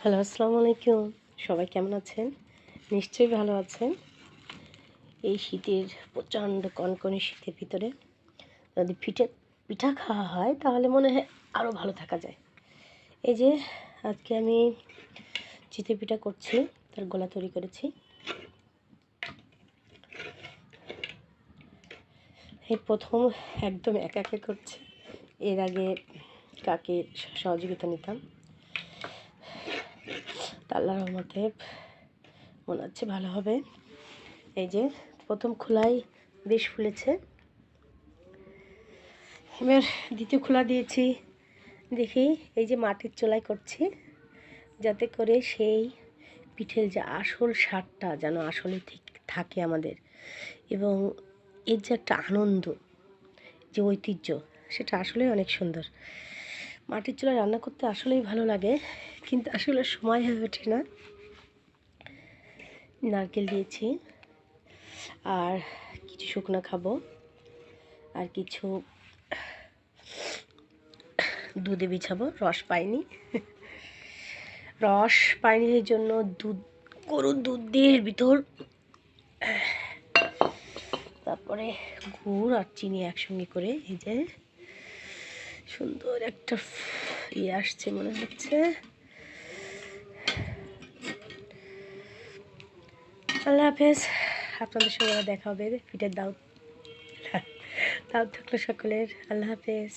Hello, আসসালামু আলাইকুম। সবাই কেমন আছেন? নিশ্চয়ই ভালো আছেন। এই শীতের প্রচণ্ড কনকনে শীতের ভিতরে যদি পিঠে, পিঠা খাওয়া হয়, তাহলে মনে হয় আরও ভালো থাকা যায়। এই যে, আজকে আমি চিতে পিঠা করছি, তার গোলা তৈরি করেছি। এই প্রথম একদম একা একা করছি। এর আগে কাকে সহযোগিতা নিতাম? আল্লাহর রহমতে মনে হচ্ছে ভালো হবে। এই যে প্রথম খোলাই বেশ ফুলেছে। এবার দ্বিতীয় খোলা দিয়েছি। দেখি এই যে মাটির চোলাই করছি যাতে করে সেই পিঠের যে আসল স্বাদটা যেন আসলে ঠিক থাকে আমাদের। এবং এর যে একটা আনন্দ, যে ঐতিহ্য, সেটা আসলে অনেক সুন্দর। মাটির চুলায় রান্না করতে আসলেই ভালো লাগে, কিন্তু আসলে সময় হয়ে ওঠে না। নারকেল দিয়েছি, আর কিছু শুকনো খাব, আর কিছু দুধে বিছাবো, রস পাইনি। রস পাইনি এই জন্য দুধ, গরুর দুধ দিয়ে ভিতর, তারপরে গুড় আর চিনি একসঙ্গে করে, এই যে সুন্দর একটা ইয়ে আসছে মনে হচ্ছে। আল্লাহ হাফেজ, আপনাদের সঙ্গে দেখা হবে। পিঠের দাও দাও থাকল সকলের। আল্লাহ হাফেজ।